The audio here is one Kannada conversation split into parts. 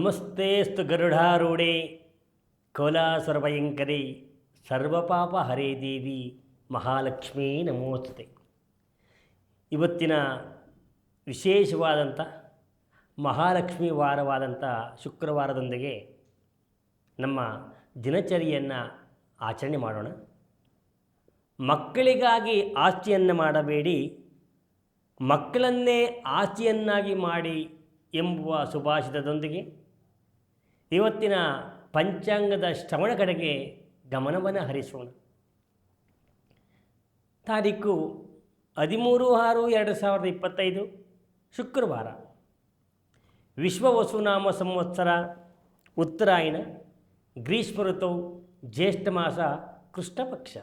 ನಮಸ್ತೆಸ್ತು ಗರುಡಾರೂಢೆ. ಕೋಲಾಸುರಭಯಂಕರಿ ಸರ್ವಪಾಪ ಹರೇ ದೇವಿ, ಮಹಾಲಕ್ಷ್ಮೀ ನಮೋಸ್ತುತೆ. ಇವತ್ತಿನ ವಿಶೇಷವಾದಂಥ, ಮಹಾಲಕ್ಷ್ಮಿ ವಾರವಾದಂಥ ಶುಕ್ರವಾರದೊಂದಿಗೆ ನಮ್ಮ ದಿನಚರಿಯನ್ನು ಆಚರಣೆ ಮಾಡೋಣ. ಮಕ್ಕಳಿಗಾಗಿ ಆಸ್ತಿಯನ್ನು ಮಾಡಬೇಡಿ, ಮಕ್ಕಳನ್ನೇ ಆಸ್ತಿಯನ್ನಾಗಿ ಮಾಡಿ ಎಂಬುವ ಸುಭಾಷಿತದೊಂದಿಗೆ ಇವತ್ತಿನ ಪಂಚಾಂಗದ ಶ್ರವಣ ಕಡೆಗೆ ಗಮನವನ್ನು ಹರಿಸೋಣ. ತಾರೀಕು ಹದಿಮೂರು ಆರು ಎರಡು ಸಾವಿರದ ಇಪ್ಪತ್ತೈದು ಶುಕ್ರವಾರ. ವಿಶ್ವ ವಸುನಾಮ ಸಂವತ್ಸರ, ಉತ್ತರಾಯಣ, ಗ್ರೀಷ್ಮ ಋತು, ಜ್ಯೇಷ್ಠ ಮಾಸ ಕೃಷ್ಣ ಪಕ್ಷ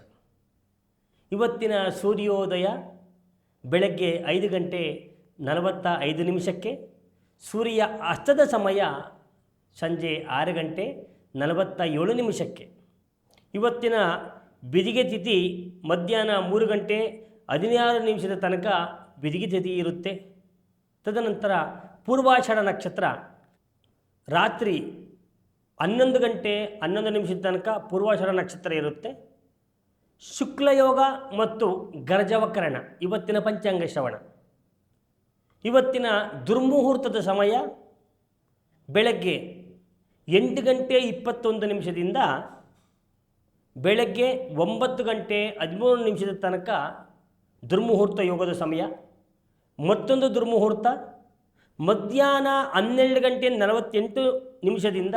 ಇವತ್ತಿನ ಸೂರ್ಯೋದಯ ಬೆಳಗ್ಗೆ ಐದು ಗಂಟೆ ನಲವತ್ತ ಐದು ನಿಮಿಷಕ್ಕೆ, ಸೂರ್ಯ ಅಸ್ತದ ಸಮಯ ಸಂಜೆ ಆರು ಗಂಟೆ ನಲವತ್ತ ಏಳು ನಿಮಿಷಕ್ಕೆ. ಇವತ್ತಿನ ಬಿದಿಗೆ ತಿಥಿ ಮಧ್ಯಾಹ್ನ ಮೂರು ಗಂಟೆ ಹದಿನಾರು ನಿಮಿಷದ ತನಕ ಬಿದಿಗೆ ತಿಥಿ ಇರುತ್ತೆ. ತದನಂತರ ಪೂರ್ವಾಷಾಢ ನಕ್ಷತ್ರ ರಾತ್ರಿ ಹನ್ನೊಂದು ಗಂಟೆ ಹನ್ನೊಂದು ನಿಮಿಷದ ತನಕ ಪೂರ್ವಾಷಾಢ ನಕ್ಷತ್ರ ಇರುತ್ತೆ. ಶುಕ್ಲಯೋಗ ಮತ್ತು ಗರ್ಜವಕರಣ, ಇವತ್ತಿನ ಪಂಚಾಂಗ ಶ್ರವಣ. ಇವತ್ತಿನ ದುರ್ಮುಹೂರ್ತದ ಸಮಯ ಬೆಳಗ್ಗೆ ಎಂಟು ಗಂಟೆ ಇಪ್ಪತ್ತೊಂದು ನಿಮಿಷದಿಂದ ಬೆಳಗ್ಗೆ ಒಂಬತ್ತು ಗಂಟೆ ಹದಿಮೂರು ನಿಮಿಷದ ತನಕ ದುರ್ಮುಹೂರ್ತ ಯೋಗದ ಸಮಯ, ಮತ್ತೊಂದು ದುರ್ಮುಹೂರ್ತ ಮಧ್ಯಾಹ್ನ ಹನ್ನೆರಡು ಗಂಟೆ ನಲವತ್ತೆಂಟು ನಿಮಿಷದಿಂದ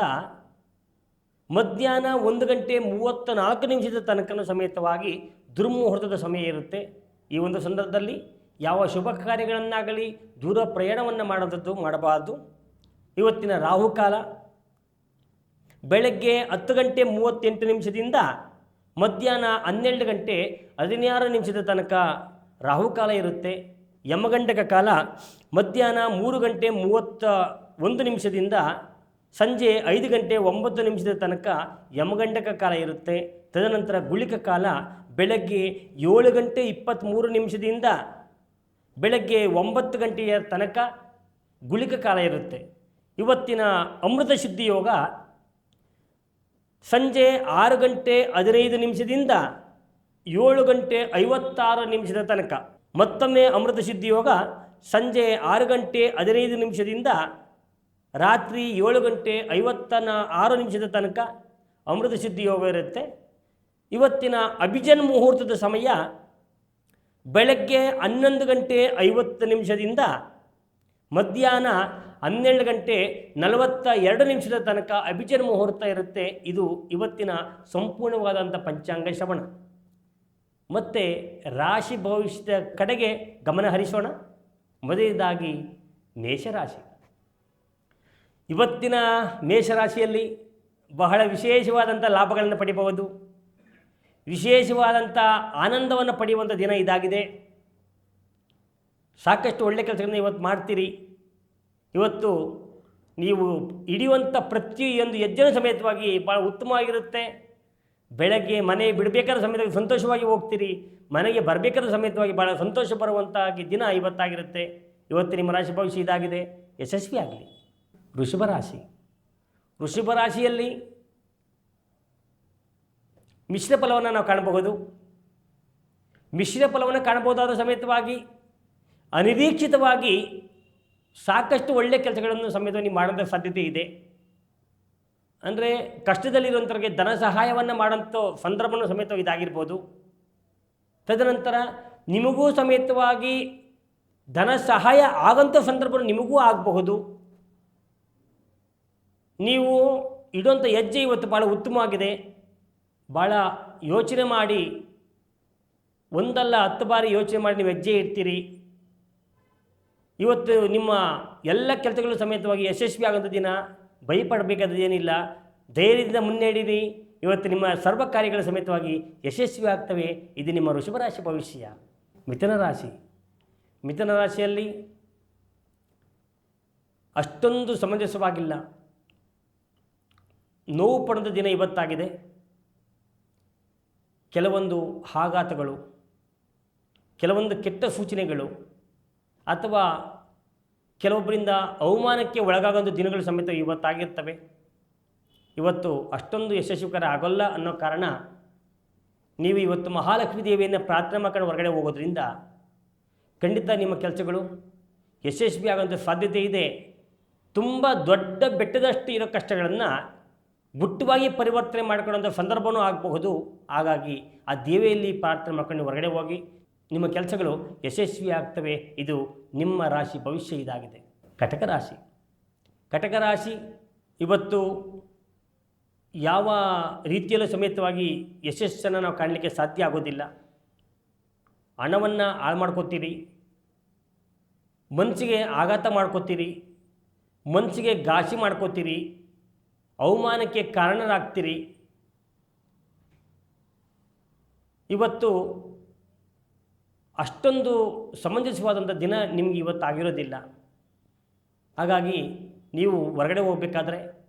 ಮಧ್ಯಾಹ್ನ ಒಂದು ಗಂಟೆ ಮೂವತ್ತ ನಾಲ್ಕು ನಿಮಿಷದ ತನಕ ಸಮೇತವಾಗಿ ದುರ್ಮುಹೂರ್ತದ ಸಮಯ ಇರುತ್ತೆ. ಈ ಒಂದು ಸಂದರ್ಭದಲ್ಲಿ ಯಾವ ಶುಭ ಕಾರ್ಯಗಳನ್ನಾಗಲಿ ದೂರ ಪ್ರಯಾಣವನ್ನು ಮಾಡೋದದ್ದು ಮಾಡಬಾರ್ದು. ಇವತ್ತಿನ ರಾಹುಕಾಲ ಬೆಳಗ್ಗೆ ಹತ್ತು ಗಂಟೆ ಮೂವತ್ತೆಂಟು ನಿಮಿಷದಿಂದ ಮಧ್ಯಾಹ್ನ ಹನ್ನೆರಡು ಗಂಟೆ ಹದಿನಾರು ನಿಮಿಷದ ತನಕ ರಾಹುಕಾಲ ಇರುತ್ತೆ. ಯಮಗಂಡಕ ಕಾಲ ಮಧ್ಯಾಹ್ನ ಮೂರು ಗಂಟೆ ಮೂವತ್ತ ಒಂದು ನಿಮಿಷದಿಂದ ಸಂಜೆ ಐದು ಗಂಟೆ ಒಂಬತ್ತು ನಿಮಿಷದ ತನಕ ಯಮಗಂಡಕ ಕಾಲ ಇರುತ್ತೆ. ತದನಂತರ ಗುಳಿಕ ಕಾಲ ಬೆಳಗ್ಗೆ ಏಳು ಗಂಟೆ ಇಪ್ಪತ್ತ್ಮೂರು ನಿಮಿಷದಿಂದ ಬೆಳಗ್ಗೆ ಒಂಬತ್ತು ಗಂಟೆಯ ತನಕ ಗುಳಿಕ ಕಾಲ ಇರುತ್ತೆ. ಇವತ್ತಿನ ಅಮೃತ ಶುದ್ಧಿ ಯೋಗ ಸಂಜೆ ಆರು ಗಂಟೆ ಹದಿನೈದು ನಿಮಿಷದಿಂದ ಏಳು ಗಂಟೆ ಐವತ್ತಾರು ನಿಮಿಷದ ತನಕ. ಮತ್ತೊಮ್ಮೆ ಅಮೃತ ಸಿದ್ಧಿ ಯೋಗ ಸಂಜೆ ಆರು ಗಂಟೆ ಹದಿನೈದು ನಿಮಿಷದಿಂದ ರಾತ್ರಿ ಏಳು ಗಂಟೆ ಐವತ್ತ ಆರು ನಿಮಿಷದ ತನಕ ಅಮೃತ ಸಿದ್ಧಿ ಯೋಗ ಇರುತ್ತೆ. ಇವತ್ತಿನ ಅಭಿಜನ್ ಮುಹೂರ್ತದ ಸಮಯ ಬೆಳಗ್ಗೆ ಹನ್ನೊಂದು ಗಂಟೆ ಐವತ್ತು ನಿಮಿಷದಿಂದ ಮಧ್ಯಾಹ್ನ ಹನ್ನೆರಡು ಗಂಟೆ ನಲವತ್ತ ಎರಡು ನಿಮಿಷದ ತನಕ ಅಭಿಜನ್ ಮುಹೂರ್ತ ಇರುತ್ತೆ. ಇದು ಇವತ್ತಿನ ಸಂಪೂರ್ಣವಾದಂಥ ಪಂಚಾಂಗ ಶ್ರವಣ. ಮತ್ತು ರಾಶಿ ಭವಿಷ್ಯದ ಕಡೆಗೆ ಗಮನ ಹರಿಸೋಣ. ಮೊದಲನೇದಾಗಿ ಮೇಷರಾಶಿ. ಇವತ್ತಿನ ಮೇಷರಾಶಿಯಲ್ಲಿ ಬಹಳ ವಿಶೇಷವಾದಂಥ ಲಾಭಗಳನ್ನು ಪಡಿಬಹುದು. ವಿಶೇಷವಾದಂಥ ಆನಂದವನ್ನು ಪಡೆಯುವಂಥ ದಿನ ಇದಾಗಿದೆ. ಸಾಕಷ್ಟು ಒಳ್ಳೆಯ ಕೆಲಸಗಳನ್ನು ಇವತ್ತು ಮಾಡ್ತೀರಿ. ಇವತ್ತು ನೀವು ಹಿಡಿಯುವಂಥ ಪ್ರತಿಯೊಂದು ಹೆಜ್ಜೆನ ಸಮೇತವಾಗಿ ಭಾಳ ಉತ್ತಮವಾಗಿರುತ್ತೆ. ಬೆಳಗ್ಗೆ ಮನೆ ಬಿಡಬೇಕಾದ ಸಮಯದಲ್ಲಿ ಸಂತೋಷವಾಗಿ ಹೋಗ್ತೀರಿ. ಮನೆಗೆ ಬರಬೇಕಾದ ಸಮೇತವಾಗಿ ಭಾಳ ಸಂತೋಷ ಬರುವಂತಾಗಿ ದಿನ ಇವತ್ತಾಗಿರುತ್ತೆ. ಇವತ್ತು ನಿಮ್ಮ ರಾಶಿ ಭವಿಷ್ಯ ಇದಾಗಿದೆ. ಯಶಸ್ವಿ ಆಗಲಿ. ವೃಷಭ ರಾಶಿ. ವೃಷಭ ರಾಶಿಯಲ್ಲಿ ಮಿಶ್ರ ಫಲವನ್ನು ನಾವು ಕಾಣಬಹುದು. ಮಿಶ್ರ ಫಲವನ್ನು ಕಾಣಬಹುದಾದ ಸಮೇತವಾಗಿ ಅನಿರೀಕ್ಷಿತವಾಗಿ ಸಾಕಷ್ಟು ಒಳ್ಳೆಯ ಕೆಲಸಗಳನ್ನು ಸಮೇತವಾಗಿ ಮಾಡೋದ ಸಾಧ್ಯತೆ ಇದೆ. ಅಂದರೆ ಕಷ್ಟದಲ್ಲಿರುವಂಥವ್ರಿಗೆ ಧನ ಸಹಾಯವನ್ನು ಮಾಡೋಂಥ ಸಂದರ್ಭನೂ ಸಮೇತ ಇದಾಗಿರ್ಬೋದು. ತದನಂತರ ನಿಮಗೂ ಸಮೇತವಾಗಿ ಧನ ಸಹಾಯ ಆಗಂಥ ಸಂದರ್ಭ ನಿಮಗೂ ಆಗಬಹುದು. ನೀವು ಇಡುವಂಥ ಹೆಜ್ಜೆ ಇವತ್ತು ಭಾಳ ಉತ್ತಮವಾಗಿದೆ. ಭಾಳ ಯೋಚನೆ ಮಾಡಿ ಒಂದಲ್ಲ ಹತ್ತು ಬಾರಿ ಯೋಚನೆ ಮಾಡಿ ನೀವು ಹೆಜ್ಜೆ ಇಡ್ತೀರಿ. ಇವತ್ತು ನಿಮ್ಮ ಎಲ್ಲ ಕೆಲಸಗಳು ಸಮೇತವಾಗಿ ಯಶಸ್ವಿ ಆಗೋಂಥ ದಿನ ಭಯಪಡಬೇಕಾದದ್ದೇನಿಲ್ಲ ಧೈರ್ಯದಿಂದ ಮುನ್ನಡೆಯಿರಿ. ಇವತ್ತು ನಿಮ್ಮ ಸರ್ವ ಕಾರ್ಯಗಳ ಸಮೇತವಾಗಿ ಯಶಸ್ವಿ ಆಗ್ತವೆ. ಇದು ನಿಮ್ಮ ವೃಷಭರಾಶಿ ಭವಿಷ್ಯ. ಮಿಥುನ ರಾಶಿ. ಮಿಥುನ ರಾಶಿಯಲ್ಲಿ ಅಷ್ಟೊಂದು ಸಮಂಜಸವಾಗಿಲ್ಲ. ನೋವು ಪಡೆದ ದಿನ ಇವತ್ತಾಗಿದೆ. ಕೆಲವೊಂದು ಆಘಾತಗಳು, ಕೆಲವೊಂದು ಕೆಟ್ಟ ಸೂಚನೆಗಳು ಅಥವಾ ಕೆಲವೊಬ್ಬರಿಂದ ಅವಮಾನಕ್ಕೆ ಒಳಗಾಗೋಂಥ ದಿನಗಳು ಸಮೇತ ಇವತ್ತಾಗಿರ್ತವೆ. ಇವತ್ತು ಅಷ್ಟೊಂದು ಯಶಸ್ವಿಕರ ಆಗೋಲ್ಲ ಅನ್ನೋ ಕಾರಣ ನೀವು ಇವತ್ತು ಮಹಾಲಕ್ಷ್ಮೀ ದೇವಿಯನ್ನು ಪ್ರಾರ್ಥನೆ ಮಾಡ್ಕೊಂಡು ಹೊರಗಡೆ ಹೋಗೋದ್ರಿಂದ ಖಂಡಿತ ನಿಮ್ಮ ಕೆಲಸಗಳು ಯಶಸ್ವಿ ಆಗೋಂಥ ಸಾಧ್ಯತೆ ಇದೆ. ತುಂಬ ದೊಡ್ಡ ಬೆಟ್ಟದಷ್ಟು ಇರೋ ಕಷ್ಟಗಳನ್ನು ಗುಟ್ಟವಾಗಿ ಪರಿವರ್ತನೆ ಮಾಡ್ಕೊಳ್ಳೋಂಥ ಸಂದರ್ಭವೂ ಆಗಬಹುದು. ಹಾಗಾಗಿ ಆ ದೇವಿಯಲ್ಲಿ ಪ್ರಾರ್ಥನೆ ಮಾಡ್ಕೊಂಡು ಹೊರಗಡೆ ಹೋಗಿ ನಿಮ್ಮ ಕೆಲಸಗಳು ಯಶಸ್ವಿ ಆಗ್ತವೆ ಇದು ನಿಮ್ಮ ರಾಶಿ ಭವಿಷ್ಯ ಇದಾಗಿದೆ. ಕಟಕ ರಾಶಿ. ಕಟಕ ರಾಶಿ ಇವತ್ತು ಯಾವ ರೀತಿಯಲ್ಲೂ ಸಮೇತವಾಗಿ ಯಶಸ್ಸನ್ನು ನಾವು ಕಾಣಲಿಕ್ಕೆ ಸಾಧ್ಯ ಆಗೋದಿಲ್ಲ. ಹಣವನ್ನು ಹಾಳು ಮಾಡ್ಕೋತೀರಿ. ಮನಸ್ಸಿಗೆ ಆಘಾತ ಮಾಡ್ಕೋತೀರಿ. ಮನಸ್ಸಿಗೆ ಘಾಸಿ ಮಾಡ್ಕೋತೀರಿ. ಅವಮಾನಕ್ಕೆ ಕಾರಣರಾಗ್ತೀರಿ. ಇವತ್ತು ಅಷ್ಟೊಂದು ಸಮಂಜಸವಾದಂಥ ದಿನ ನಿಮಗೆ ಇವತ್ತು ಆಗಿರೋದಿಲ್ಲ. ಹಾಗಾಗಿ ನೀವು ಹೊರಗಡೆ ಹೋಗಬೇಕಾದ್ರೆ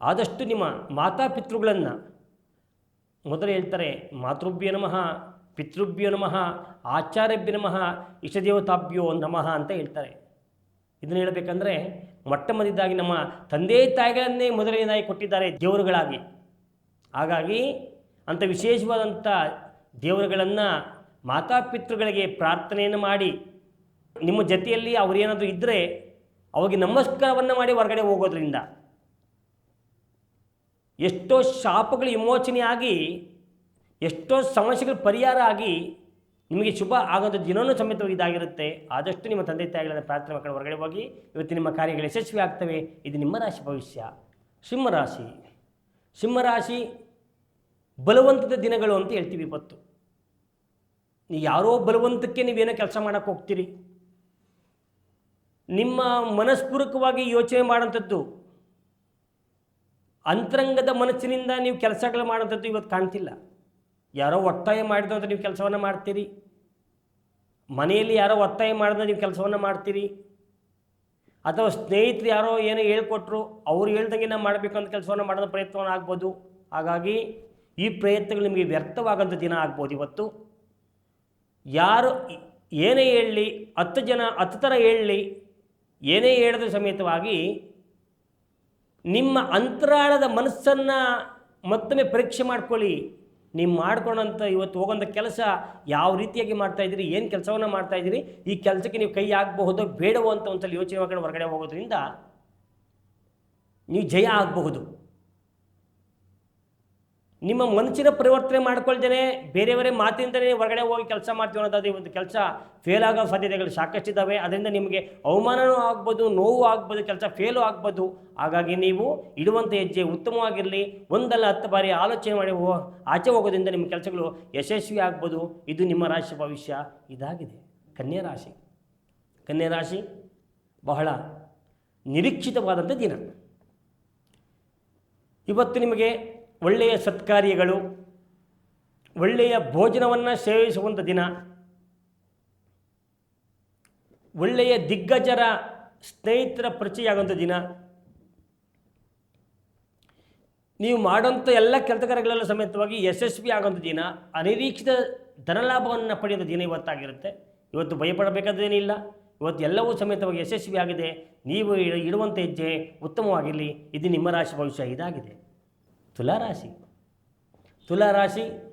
ಆದಷ್ಟು ನಿಮ್ಮ ಮಾತಾಪಿತೃಗಳನ್ನು ಮೊದಲು ಹೇಳ್ತಾರೆ, ಮಾತೃಭ್ಯ ನಮಃ, ಪಿತೃಭ್ಯ ನಮಃ, ಆಚಾರ್ಯಭ್ಯ ನಮಃ ಇಷ್ಟದೇವತಾಭ್ಯೋ ನಮಃ ಅಂತ ಹೇಳ್ತಾರೆ. ಇದನ್ನು ಹೇಳಬೇಕಂದ್ರೆ ಮೊಟ್ಟ ಮೊದಲಿದ್ದಾಗಿ ನಮ್ಮ ತಂದೆ ತಾಯಿಗಳನ್ನೇ ಮೊದಲನೇದಾಗಿ ಕೊಟ್ಟಿದ್ದಾರೆ ದೇವರುಗಳಾಗಿ. ಹಾಗಾಗಿ ಅಂಥ ವಿಶೇಷವಾದಂಥ ದೇವರುಗಳನ್ನು ಮಾತಾಪಿತೃಗಳಿಗೆ ಪ್ರಾರ್ಥನೆಯನ್ನು ಮಾಡಿ, ನಿಮ್ಮ ಜೊತೆಯಲ್ಲಿ ಅವರೇನಾದರೂ ಇದ್ದರೆ ಅವರಿಗೆ ನಮಸ್ಕಾರವನ್ನು ಮಾಡಿ ಹೊರಗಡೆ ಹೋಗೋದ್ರಿಂದ ಎಷ್ಟೋ ಶಾಪಗಳು ವಿಮೋಚನೆ ಆಗಿ ಎಷ್ಟೋ ಸಮಸ್ಯೆಗಳು ಪರಿಹಾರ ಆಗಿ ನಿಮಗೆ ಶುಭ ಆಗೋದು ದಿನವೂ ಸಮೇತವಾಗಿ ಇದಾಗಿರುತ್ತೆ. ಆದಷ್ಟು ನಿಮ್ಮ ತಂದೆ ತಾಯಿಗಳನ್ನು ಪ್ರಾರ್ಥನೆ ಮಾಡ್ಕೊಂಡು ಹೊರಗಡೆ ಹೋಗಿ, ಇವತ್ತು ನಿಮ್ಮ ಕಾರ್ಯಗಳು ಯಶಸ್ವಿ ಆಗ್ತವೆ. ಇದು ನಿಮ್ಮ ರಾಶಿ ಭವಿಷ್ಯ. ಸಿಂಹರಾಶಿ ಸಿಂಹರಾಶಿ ಬಲವಂತದ ದಿನಗಳು ಅಂತ ಹೇಳ್ತೀವಿ ಇವತ್ತು. ನೀವು ಯಾರೋ ಬಲವಂತಕ್ಕೆ ನೀವೇನೋ ಕೆಲಸ ಮಾಡೋಕ್ಕೆ ಹೋಗ್ತೀರಿ? ನಿಮ್ಮ ಮನಸ್ಪೂರ್ವಕವಾಗಿ ಯೋಚನೆ ಮಾಡೋಂಥದ್ದು ಅಂತರಂಗದ ಮನಸ್ಸಿನಿಂದ ನೀವು ಕೆಲಸಗಳು ಮಾಡೋಂಥದ್ದು ಇವತ್ತು ಕಾಣ್ತಿಲ್ಲ. ಯಾರೋ ಒತ್ತಾಯ ಮಾಡಿದಂಥ ನೀವು ಕೆಲಸವನ್ನು ಮಾಡ್ತೀರಿ? ಮನೆಯಲ್ಲಿ ಯಾರೋ ಒತ್ತಾಯ ಮಾಡಿದ ನೀವು ಕೆಲಸವನ್ನು ಮಾಡ್ತೀರಿ? ಅಥವಾ ಸ್ನೇಹಿತರು ಯಾರೋ ಏನೋ ಹೇಳ್ಕೊಟ್ರು, ಅವ್ರು ಹೇಳ್ದಂಗೆ ನಾವು ಮಾಡಬೇಕು ಅಂತ ಕೆಲಸವನ್ನು ಮಾಡೋದು ಪ್ರಯತ್ನವನ್ನು ಆಗ್ಬೋದು. ಹಾಗಾಗಿ ಈ ಪ್ರಯತ್ನಗಳು ನಿಮಗೆ ವ್ಯರ್ಥವಾಗೋಂಥ ದಿನ ಆಗ್ಬೋದು ಇವತ್ತು. ಯಾರು ಏನೇ ಹೇಳಲಿ, ಹತ್ತು ಜನ, ಹತ್ತು ಥರ ಹೇಳಲಿ, ಏನೇ ಹೇಳಿದ ಸಮೇತವಾಗಿ ನಿಮ್ಮ ಅಂತರಾಳದ ಮನಸ್ಸನ್ನು ಮತ್ತೊಮ್ಮೆ ಪರೀಕ್ಷೆ ಮಾಡ್ಕೊಳ್ಳಿ. ನೀವು ಮಾಡ್ಕೊಂಡಂಥ ಇವತ್ತು ಹೋಗೋಂಥ ಕೆಲಸ ಯಾವ ರೀತಿಯಾಗಿ ಮಾಡ್ತಾಯಿದ್ದೀರಿ ಏನು ಕೆಲಸವನ್ನು ಮಾಡ್ತಾಯಿದ್ದೀರಿ ಈ ಕೆಲಸಕ್ಕೆ ನೀವು ಕೈ ಆಗಬಹುದು ಬೇಡವೋ ಅಂತ ಒಂದ್ಸಲ ಯೋಚನೆ ಮಾಡ್ಕೊಂಡು ಹೊರಗಡೆ ಹೋಗೋದ್ರಿಂದ ನೀವು ಜಯ ಆಗಬಹುದು. ನಿಮ್ಮ ಮನಸ್ಸಿನ ಪರಿವರ್ತನೆ ಮಾಡ್ಕೊಳ್ದೇನೆ ಬೇರೆಯವರೇ ಮಾತಿಂದಲೇ ಹೊರಗಡೆ ಹೋಗಿ ಕೆಲಸ ಮಾಡ್ತೀವಿ ಅನ್ನೋದಾದ್ರೆ ಒಂದು ಕೆಲಸ ಫೇಲ್ ಆಗೋ ಸಾಧ್ಯತೆಗಳು ಸಾಕಷ್ಟಿದ್ದಾವೆ ಅದರಿಂದ ನಿಮಗೆ ಅವಮಾನವೂ ಆಗ್ಬೋದು, ನೋವು ಆಗ್ಬೋದು, ಕೆಲಸ ಫೇಲು ಆಗ್ಬೋದು. ಹಾಗಾಗಿ ನೀವು ಇಡುವಂಥ ಹೆಜ್ಜೆ ಉತ್ತಮವಾಗಿರಲಿ. ಒಂದಲ್ಲ ಹತ್ತು ಬಾರಿ ಆಲೋಚನೆ ಮಾಡಿ ಆಚೆ ಹೋಗೋದ್ರಿಂದ ನಿಮ್ಮ ಕೆಲಸಗಳು ಯಶಸ್ವಿ ಆಗ್ಬೋದು. ಇದು ನಿಮ್ಮ ರಾಶಿ ಭವಿಷ್ಯ. ಇದಾಗಿದೆ. ಕನ್ಯಾ ರಾಶಿ. ಕನ್ಯಾ ರಾಶಿ ಬಹಳ ನಿರೀಕ್ಷಿತವಾದಂಥ ದಿನ. ಇವತ್ತು ನಿಮಗೆ ಒಳ್ಳೆಯ ಸತ್ಕಾರ್ಯಗಳು, ಒಳ್ಳೆಯ ಭೋಜನವನ್ನು ಸೇವಿಸುವಂಥ ದಿನ, ಒಳ್ಳೆಯ ದಿಗ್ಗಜರ ಸ್ನೇಹಿತರ ಪರಿಚಯ ಆಗುವಂಥ ದಿನ. ನೀವು ಮಾಡುವಂಥ ಎಲ್ಲ ಕೆಲಸ ಕಾರ್ಯಗಳೆಲ್ಲ ಸಮೇತವಾಗಿ ಯಶಸ್ವಿ ಆಗುವಂಥ ದಿನ, ಅನಿರೀಕ್ಷಿತ ಧನಲಾಭವನ್ನು ಪಡೆಯುವ ದಿನ ಇವತ್ತಾಗಿರುತ್ತೆ. ಇವತ್ತು ಭಯಪಡಬೇಕಾದೇನಿಲ್ಲ ಇವತ್ತು ಎಲ್ಲವೂ ಸಮೇತವಾಗಿ ಯಶಸ್ವಿ ಆಗಿದೆ. ನೀವು ಇಡ- ಇಡುವಂಥ ಹೆಜ್ಜೆ ಉತ್ತಮವಾಗಿರಲಿ. ಇದು ನಿಮ್ಮ ರಾಶಿ ಭವಿಷ್ಯ. ಇದಾಗಿದೆ. ತುಲಾರಾಶಿ. ತುಲಾರಾಶಿ,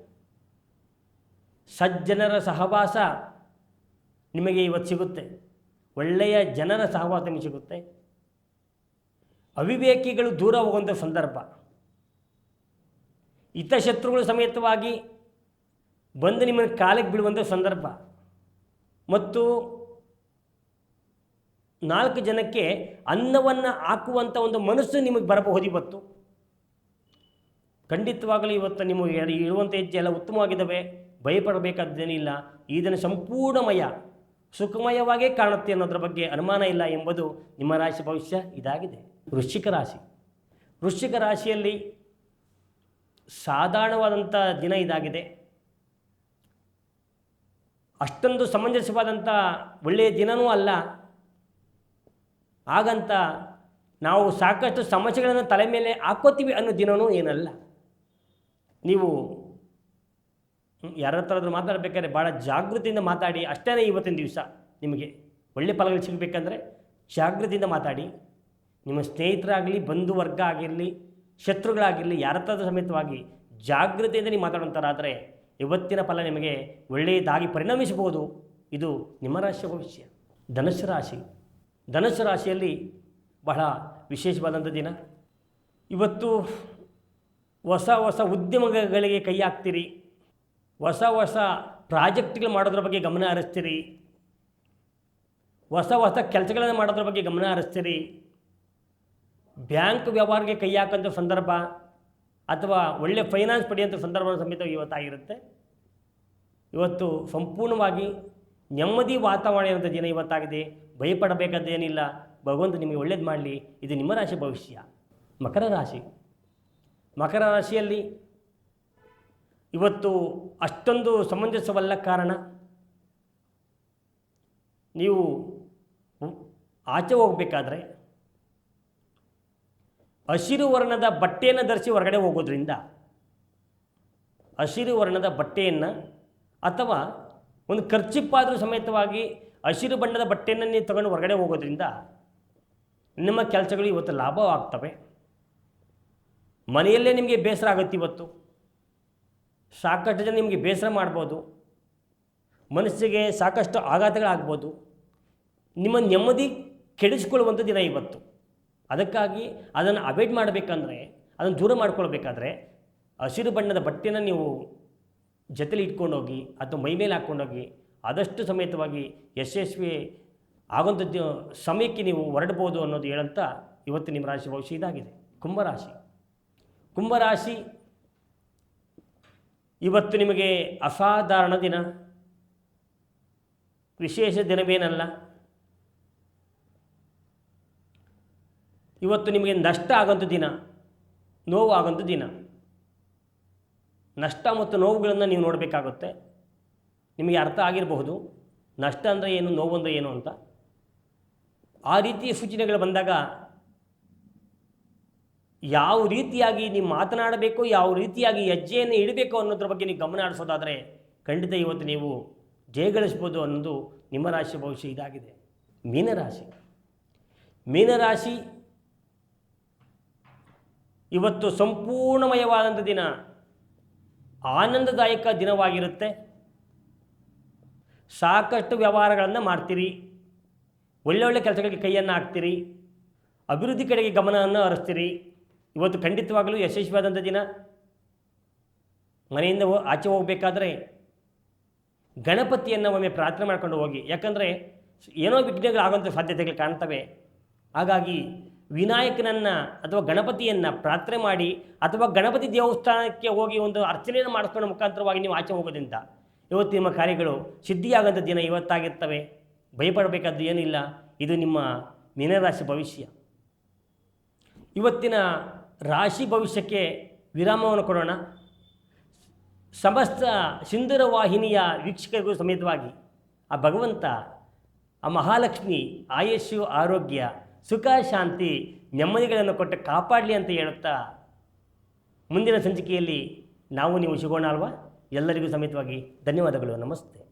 ಸಜ್ಜನರ ಸಹವಾಸ ನಿಮಗೆ ಇವತ್ತು ಸಿಗುತ್ತೆ. ಒಳ್ಳೆಯ ಜನರ ಸಹವಾಸ ನಿಮಗೆ ಸಿಗುತ್ತೆ. ಅವಿವೇಕಿಗಳು ದೂರ ಹೋಗುವಂಥ ಸಂದರ್ಭ. ಹಿತಶತ್ರುಗಳು ಸಮೇತವಾಗಿ ಬಂದು ನಿಮ್ಮನ್ನು ಕಾಲಿಗೆ ಬೀಳುವಂಥ ಸಂದರ್ಭ. ಮತ್ತು ನಾಲ್ಕು ಜನಕ್ಕೆ ಅನ್ನವನ್ನು ಹಾಕುವಂಥ ಒಂದು ಮನಸ್ಸು ನಿಮಗೆ ಬರಬಹುದು ಇವತ್ತು ಖಂಡಿತವಾಗಲೂ ಇವತ್ತು ನಿಮಗೆ ಇರುವಂಥ ಹೆಜ್ಜೆ ಎಲ್ಲ ಉತ್ತಮವಾಗಿದ್ದಾವೆ. ಭಯಪಡಬೇಕಾದ್ದೇನಿಲ್ಲ ಇದನ್ನು ಸಂಪೂರ್ಣಮಯ, ಸುಖಮಯವಾಗೇ ಕಾಣುತ್ತೆ ಅನ್ನೋದ್ರ ಬಗ್ಗೆ ಅನುಮಾನ ಇಲ್ಲ ಎಂಬುದು ನಿಮ್ಮ ರಾಶಿ ಭವಿಷ್ಯ ಇದಾಗಿದೆ. ವೃಶ್ಚಿಕ ರಾಶಿ. ವೃಶ್ಚಿಕ ರಾಶಿಯಲ್ಲಿ ಸಾಧಾರಣವಾದಂಥ ದಿನ ಇದಾಗಿದೆ. ಅಷ್ಟೊಂದು ಸಮಂಜಸವಾದಂಥ ಒಳ್ಳೆಯ ದಿನವೂ ಅಲ್ಲ. ಹಾಗಂತ ನಾವು ಸಾಕಷ್ಟು ಸಮಸ್ಯೆಗಳನ್ನು ತಲೆ ಮೇಲೆ ಹಾಕೋತೀವಿ ಅನ್ನೋ ದಿನವೂ ಏನಲ್ಲ. ನೀವು ಯಾರ ಹತ್ರ ಆದರೂ ಮಾತಾಡಬೇಕಾದ್ರೆ ಭಾಳ ಜಾಗೃತಿಯಿಂದ ಮಾತಾಡಿ ಅಷ್ಟೇ ಇವತ್ತಿನ ದಿವಸ ನಿಮಗೆ ಒಳ್ಳೆ ಫಲಗಳು ಸಿಗಬೇಕಂದ್ರೆ ಜಾಗೃತಿಯಿಂದ ಮಾತಾಡಿ. ನಿಮ್ಮ ಸ್ನೇಹಿತರಾಗಲಿ, ಬಂಧು ವರ್ಗ ಆಗಿರಲಿ, ಶತ್ರುಗಳಾಗಿರಲಿ, ಯಾರ ಯಾರತ್ತಾದ್ರೂ ಸಮೇತವಾಗಿ ಜಾಗೃತಿಯಿಂದ ನೀವು ಮಾತಾಡುವಂಥರಾದರೆ ಇವತ್ತಿನ ಫಲ ನಿಮಗೆ ಒಳ್ಳೆಯದಾಗಿ ಪರಿಣಮಿಸಬಹುದು. ಇದು ನಿಮ್ಮ ರಾಶಿಯ ಭವಿಷ್ಯ. ಧನುಸ್ಸು ರಾಶಿ. ಧನುಸ್ಸು ರಾಶಿಯಲ್ಲಿ ಬಹಳ ವಿಶೇಷವಾದಂಥ ದಿನ. ಇವತ್ತು ಹೊಸ ಹೊಸ ಉದ್ಯಮಗಳಿಗೆ ಕೈ ಹಾಕ್ತೀರಿ. ಹೊಸ ಹೊಸ ಪ್ರಾಜೆಕ್ಟ್ಗಳು ಮಾಡೋದ್ರ ಬಗ್ಗೆ ಗಮನ ಹರಿಸ್ತೀರಿ. ಹೊಸ ಹೊಸ ಕೆಲಸಗಳನ್ನು ಮಾಡೋದ್ರ ಬಗ್ಗೆ ಗಮನ ಹರಿಸ್ತೀರಿ. ಬ್ಯಾಂಕ್ ವ್ಯವಹಾರಕ್ಕೆ ಕೈ ಹಾಕೋಂಥ ಸಂದರ್ಭ ಅಥವಾ ಒಳ್ಳೆ ಫೈನಾನ್ಸ್ ಪಡೆಯುವಂಥ ಸಂದರ್ಭ ಸಮೇತ ಇವತ್ತಾಗಿರುತ್ತೆ. ಇವತ್ತು ಸಂಪೂರ್ಣವಾಗಿ ನೆಮ್ಮದಿ ವಾತಾವರಣ ಇರುವಂಥ ದಿನ ಇವತ್ತಾಗಿದೆ. ಭಯಪಡಬೇಕಾದ್ದೇನಿಲ್ಲ ಭಗವಂತ ನಿಮಗೆ ಒಳ್ಳೇದು ಮಾಡಲಿ. ಇದು ನಿಮ್ಮ ರಾಶಿ ಭವಿಷ್ಯ. ಮಕರ ರಾಶಿ. ಮಕರ ರಾಶಿಯಲ್ಲಿ ಇವತ್ತು ಅಷ್ಟೊಂದು ಸಮಂಜಸವಲ್ಲ ಕಾರಣ. ನೀವು ಆಚೆ ಹೋಗಬೇಕಾದ್ರೆ ಹಸಿರು ವರ್ಣದ ಬಟ್ಟೆಯನ್ನು ಧರಿಸಿ ಹೊರಗಡೆ ಹೋಗೋದ್ರಿಂದ ಹಸಿರು ವರ್ಣದ ಬಟ್ಟೆಯನ್ನು ಅಥವಾ ಒಂದು ಖರ್ಚಿಪ್ಪಾದರೂ ಸಮೇತವಾಗಿ ಹಸಿರು ಬಣ್ಣದ ಬಟ್ಟೆಯನ್ನು ನೀವು ತಗೊಂಡು ಹೊರಗಡೆ ಹೋಗೋದ್ರಿಂದ ನಿಮ್ಮ ಕೆಲಸಗಳು ಇವತ್ತು ಲಾಭವಾಗ್ತವೆ. ಮನೆಯಲ್ಲೇ ನಿಮಗೆ ಬೇಸರ ಆಗುತ್ತೆ ಇವತ್ತು. ಸಾಕಷ್ಟು ಜನ ನಿಮಗೆ ಬೇಸರ ಮಾಡ್ಬೋದು. ಮನಸ್ಸಿಗೆ ಸಾಕಷ್ಟು ಆಘಾತಗಳಾಗ್ಬೋದು. ನಿಮ್ಮ ನೆಮ್ಮದಿ ಕೆಡಿಸ್ಕೊಳ್ಳುವಂಥ ದಿನ ಇವತ್ತು. ಅದಕ್ಕಾಗಿ ಅದನ್ನು ಅವಾಯ್ಡ್ ಮಾಡಬೇಕಂದ್ರೆ, ಅದನ್ನು ದೂರ ಮಾಡ್ಕೊಳ್ಬೇಕಾದ್ರೆ ಹಸಿರು ಬಣ್ಣದ ಬಟ್ಟೆನ ನೀವು ಜೊತೆಲಿ ಇಟ್ಕೊಂಡೋಗಿ ಅಥವಾ ಮೈ ಮೇಲೆ ಹಾಕ್ಕೊಂಡೋಗಿ ಆದಷ್ಟು ಸಮೇತವಾಗಿ ಯಶಸ್ವಿ ಆಗುವಂಥದ್ದು ಸಮಯಕ್ಕೆ ನೀವು ಹೊರಡ್ಬೋದು ಅನ್ನೋದು ಹೇಳಂತ ಇವತ್ತು ನಿಮ್ಮ ರಾಶಿ ಭವಿಷ್ಯ ಇದಾಗಿದೆ. ಕುಂಭರಾಶಿ ಕುಂಭರಾಶಿ. ಇವತ್ತು ನಿಮಗೆ ಅಸಾಧಾರಣ ದಿನ. ವಿಶೇಷ ದಿನವೇನಲ್ಲ. ಇವತ್ತು ನಿಮಗೆ ನಷ್ಟ ಆಗೋಂಥ ದಿನ ನೋವು ಆಗೋಂಥ ದಿನ. ನಷ್ಟ ಮತ್ತು ನೋವುಗಳನ್ನು ನೀವು ನೋಡಬೇಕಾಗುತ್ತೆ. ನಿಮಗೆ ಅರ್ಥ ಆಗಿರಬಹುದು. ನಷ್ಟ ಅಂದರೆ ಏನು, ನೋವು ಅಂದರೆ ಏನು ಅಂತ. ಆ ರೀತಿಯ ಸೂಚನೆಗಳು ಬಂದಾಗ ಯಾವ ರೀತಿಯಾಗಿ ನೀವು ಮಾತನಾಡಬೇಕು, ಯಾವ ರೀತಿಯಾಗಿ ಹೆಜ್ಜೆಯನ್ನು ಇಡಬೇಕು ಅನ್ನೋದ್ರ ಬಗ್ಗೆ ನೀವು ಗಮನ ಹರಿಸೋದಾದರೆ ಖಂಡಿತ ಇವತ್ತು ನೀವು ಜಯಗಳಿಸ್ಬೋದು ಅನ್ನೋದು ನಿಮ್ಮ ರಾಶಿ ಭವಿಷ್ಯ ಇದಾಗಿದೆ. ಮೀನರಾಶಿ. ಮೀನರಾಶಿ ಇವತ್ತು ಸಂಪೂರ್ಣಮಯವಾದಂಥ ದಿನ. ಆನಂದದಾಯಕ ದಿನವಾಗಿರುತ್ತೆ. ಸಾಕಷ್ಟು ವ್ಯವಹಾರಗಳನ್ನು ಮಾಡ್ತೀರಿ. ಒಳ್ಳೊಳ್ಳೆ ಕೆಲಸಗಳಿಗೆ ಕೈಯನ್ನು ಹಾಕ್ತೀರಿ. ಅಭಿವೃದ್ಧಿ ಕಡೆಗೆ ಗಮನವನ್ನು ಹರಿಸ್ತೀರಿ. ಇವತ್ತು ಖಂಡಿತವಾಗಲೂ ಯಶಸ್ವಿಯಾದಂಥ ದಿನ. ಮನೆಯಿಂದ ಆಚೆ ಹೋಗಬೇಕಾದ್ರೆ ಗಣಪತಿಯನ್ನು ಒಮ್ಮೆ ಪ್ರಾರ್ಥನೆ ಮಾಡ್ಕೊಂಡು ಹೋಗಿ. ಯಾಕಂದರೆ ಏನೋ ವಿಘ್ನಗಳಾಗುವಂಥ ಸಾಧ್ಯತೆಗಳು ಕಾಣ್ತವೆ. ಹಾಗಾಗಿ ವಿನಾಯಕನನ್ನು ಅಥವಾ ಗಣಪತಿಯನ್ನು ಪ್ರಾರ್ಥನೆ ಮಾಡಿ ಅಥವಾ ಗಣಪತಿ ದೇವಸ್ಥಾನಕ್ಕೆ ಹೋಗಿ ಒಂದು ಅರ್ಚನೆಯನ್ನು ಮಾಡಿಸ್ಕೊಂಡು ಮುಖಾಂತರವಾಗಿ ನೀವು ಆಚೆ ಹೋಗೋದ್ರಿಂದ ಇವತ್ತು ನಿಮ್ಮ ಕಾರ್ಯಗಳು ಸಿದ್ಧಿಯಾಗೋಂಥ ದಿನ ಇವತ್ತಾಗಿರ್ತವೆ. ಭಯಪಡಬೇಕಾದ್ದು ಏನಿಲ್ಲ. ಇದು ನಿಮ್ಮ ಮೀನರಾಶಿ ಭವಿಷ್ಯ. ಇವತ್ತಿನ ರಾಶಿ ಭವಿಷ್ಯಕ್ಕೆ ವಿರಾಮವನ್ನು ಕೊಡೋಣ. ಸಮಸ್ತ ಸಿಂಧುರ ವಾಹಿನಿಯ ವೀಕ್ಷಕರಿಗೂ ಸಮೇತವಾಗಿ ಆ ಭಗವಂತ, ಆ ಮಹಾಲಕ್ಷ್ಮಿ, ಆಯಸ್ಸು, ಆರೋಗ್ಯ, ಸುಖ, ಶಾಂತಿ, ನೆಮ್ಮದಿಗಳನ್ನು ಕೊಟ್ಟು ಕಾಪಾಡಲಿ ಅಂತ ಹೇಳುತ್ತಾ ಮುಂದಿನ ಸಂಚಿಕೆಯಲ್ಲಿ ನಾವು ನೀವು ಸಿಗೋಣ ಅಲ್ವಾ? ಎಲ್ಲರಿಗೂ ಸಮೇತವಾಗಿ ಧನ್ಯವಾದಗಳು. ನಮಸ್ತೆ.